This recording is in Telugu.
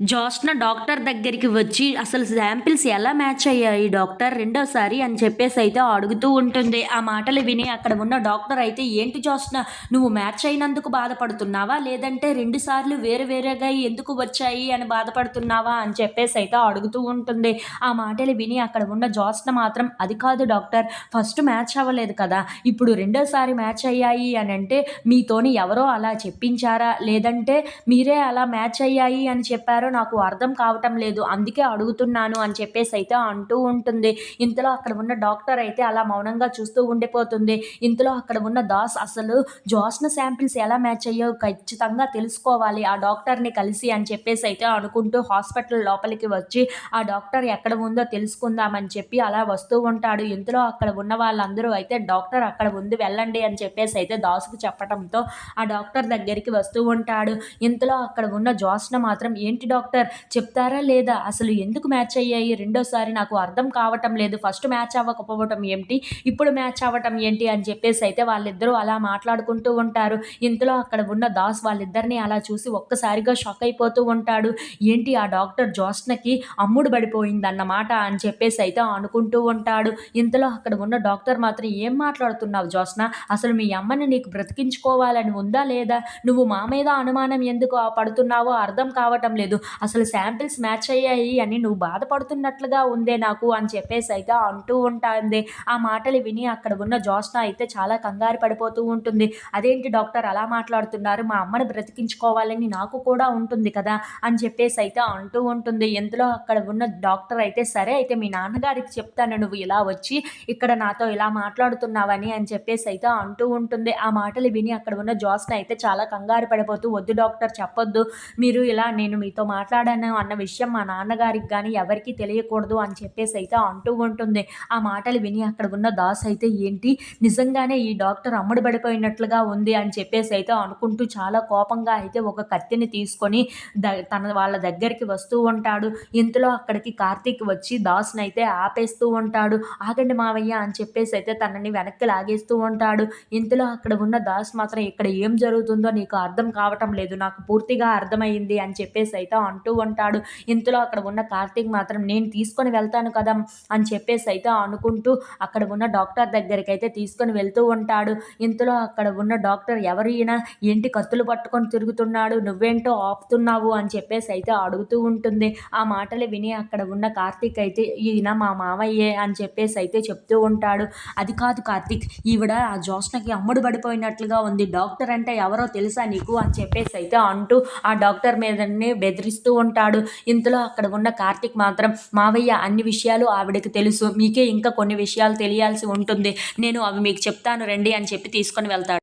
జోష్న డాక్టర్ దగ్గరికి వచ్చి అసలు శాంపిల్స్ ఎలా మ్యాచ్ అయ్యాయి డాక్టర్? రెండోసారి అని చెప్పేసి అయితే అడుగుతూ ఉంటుంది. ఆ మాటలు విని అక్కడ ఉన్న డాక్టర్ అయితే ఏంటి జోష్న నువ్వు మ్యాచ్ అయినందుకు బాధపడుతున్నావా? లేదంటే రెండు సార్లు వేరు వేరేగా ఎందుకు వచ్చాయి అని బాధపడుతున్నావా? అని చెప్పేసి అయితే అడుగుతూ ఉంటుంది. ఆ మాటలు విని అక్కడ ఉన్న జోష్న మాత్రం అది కాదు డాక్టర్ ఫస్ట్ మ్యాచ్ అవ్వలేదు కదా ఇప్పుడు రెండోసారి మ్యాచ్ అయ్యాయి అని అంటే మీతోని ఎవరో అలా చెప్పించారా? లేదంటే మీరే అలా మ్యాచ్ అయ్యాయి అని చెప్పారో నాకు అర్థం కావటం లేదు అందుకే అడుగుతున్నాను అని చెప్పేసి అయితే అంటూ ఉంటుంది. ఇంతలో అక్కడ ఉన్న డాక్టర్ అయితే అలా మౌనంగా చూస్తూ ఉండిపోతుంది. ఇంతలో అక్కడ ఉన్న దాస్ అసలు జోస్న శాంపిల్స్ ఎలా మ్యాచ్ అయ్యో ఖచ్చితంగా తెలుసుకోవాలి. ఆ డాక్టర్ని కలిసి అని చెప్పేసి అయితే అనుకుంటూ హాస్పిటల్ లోపలికి వచ్చి ఆ డాక్టర్ ఎక్కడ ఉందో తెలుసుకుందామని చెప్పి అలా వస్తూ ఉంటాడు. ఇంతలో అక్కడ ఉన్న వాళ్ళందరూ అయితే డాక్టర్ అక్కడ ఉంది వెళ్ళండి అని చెప్పేసి అయితే దాసుకు చెప్పడంతో ఆ డాక్టర్ దగ్గరికి వస్తూ ఉంటాడు. ఇంతలో అక్కడ ఉన్న జోస్న మాత్రం ఏంటి డాక్టర్ చెప్తారా లేదా? అసలు ఎందుకు మ్యాచ్ అయ్యాయి? రెండోసారి నాకు అర్థం కావటం లేదు. ఫస్ట్ మ్యాచ్ అవ్వకపోవటం ఏంటి ఇప్పుడు మ్యాచ్ అవ్వటం ఏంటి? అని చెప్పేసి అయితే వాళ్ళిద్దరూ అలా మాట్లాడుకుంటూ ఉంటారు. ఇంతలో అక్కడ ఉన్న దాస్ వాళ్ళిద్దరిని అలా చూసి ఒక్కసారిగా షాక్ అయిపోతూ ఉంటాడు. ఏంటి ఆ డాక్టర్ జోస్నకి అమ్ముడు పడిపోయిందన్నమాట అని చెప్పేసి అయితే అనుకుంటూ ఉంటాడు. ఇంతలో అక్కడ ఉన్న డాక్టర్ మాత్రం ఏం మాట్లాడుతున్నావు జోస్న? అసలు మీ అమ్మని నీకు బ్రతికించుకోవాలని ఉందా లేదా? నువ్వు మా మీద అనుమానం ఎందుకు పడుతున్నావో అర్థం కావటం లేదు. అసలు శాంపిల్స్ మ్యాచ్ అయ్యాయి అని నువ్వు బాధపడుతున్నట్లుగా ఉందే నాకు అని చెప్పేసి అయితే అంటూ ఉంటుంది. ఆ మాటలు విని అక్కడ ఉన్న జోస్న అయితే చాలా కంగారు పడిపోతూ ఉంటుంది. అదేంటి డాక్టర్ అలా మాట్లాడుతున్నారు? మా అమ్మని బ్రతికించుకోవాలని నాకు కూడా ఉంటుంది కదా అని చెప్పేసి అయితే అంటూ ఉంటుంది. ఎందులో అక్కడ ఉన్న డాక్టర్ అయితే సరే అయితే మీ నాన్నగారికి చెప్తాను. నువ్వు ఇలా వచ్చి ఇక్కడ నాతో ఇలా మాట్లాడుతున్నావని అని చెప్పేసి అయితే అంటూ ఉంటుంది. ఆ మాటలు విని అక్కడ ఉన్న జోస్న అయితే చాలా కంగారు పడిపోతూ వద్దు డాక్టర్ చెప్పొద్దు. మీరు ఇలా నేను మీతో మాట్లాడాను అన్న విషయం మా నాన్నగారికి కానీ ఎవరికీ తెలియకూడదు అని చెప్పేసి అయితే అంటూ ఉంటుంది. ఆ మాటలు విని అక్కడ ఉన్న దాస్ అయితే ఏంటి? నిజంగానే ఈ డాక్టర్ అమ్ముడు పడిపోయినట్లుగా ఉంది అని చెప్పేసి అయితే అనుకుంటూ చాలా కోపంగా అయితే ఒక కత్తిని తీసుకొని ద తన వాళ్ళ దగ్గరికి వస్తూ ఉంటాడు. ఇంతలో అక్కడికి కార్తీక్ వచ్చి దాస్ని అయితే ఆపేస్తూ ఉంటాడు. ఆగండి మావయ్య అని చెప్పేసి అయితే తనని వెనక్కి లాగేస్తూ ఉంటాడు. ఇంతలో అక్కడ ఉన్న దాస్ మాత్రం ఇక్కడ ఏం జరుగుతుందో నీకు అర్థం కావటం లేదు. నాకు పూర్తిగా అర్థమైంది అని చెప్పేసి అయితే అంటూ ఉంటాడు. ఇంతలో అక్కడ ఉన్న కార్తీక్ మాత్రం నేను తీసుకొని వెళ్తాను కదా అని చెప్పేసి అయితే అనుకుంటూ అక్కడ ఉన్న డాక్టర్ దగ్గరికి అయితే తీసుకొని వెళ్తూ ఉంటాడు. ఇంతలో అక్కడ ఉన్న డాక్టర్ ఎవరు ఈయన ఏంటి కత్తులు పట్టుకొని తిరుగుతున్నాడు? నువ్వేంటో ఆపుతున్నావు? అని చెప్పేసి అయితే అడుగుతూ ఉంటుంది. ఆ మాటలు విని అక్కడ ఉన్న కార్తీక్ అయితే ఈయన మా మామయ్యే అని చెప్పేసి అయితే చెప్తూ ఉంటాడు. అది కాదు కార్తీక్ ఈవిడ ఆ జోష్నకి అమ్ముడు పడిపోయినట్లుగా ఉంది. డాక్టర్ అంటే ఎవరో తెలుసా నీకు? అని చెప్పేసి అయితే అంటూ ఆ డాక్టర్ మీదనే బెదిరిస్తూ ఉంటాడు. ఇంతలో అక్కడ ఉన్న కార్తీక్ మాత్రం మావయ్య అన్ని విషయాలు ఆవిడకి తెలుసు. మీకే ఇంకా కొన్ని విషయాలు తెలియాల్సి ఉంటుంది. నేను అవి మీకు చెప్తాను. రండి అని చెప్పి తీసుకొని వెళ్తాడు.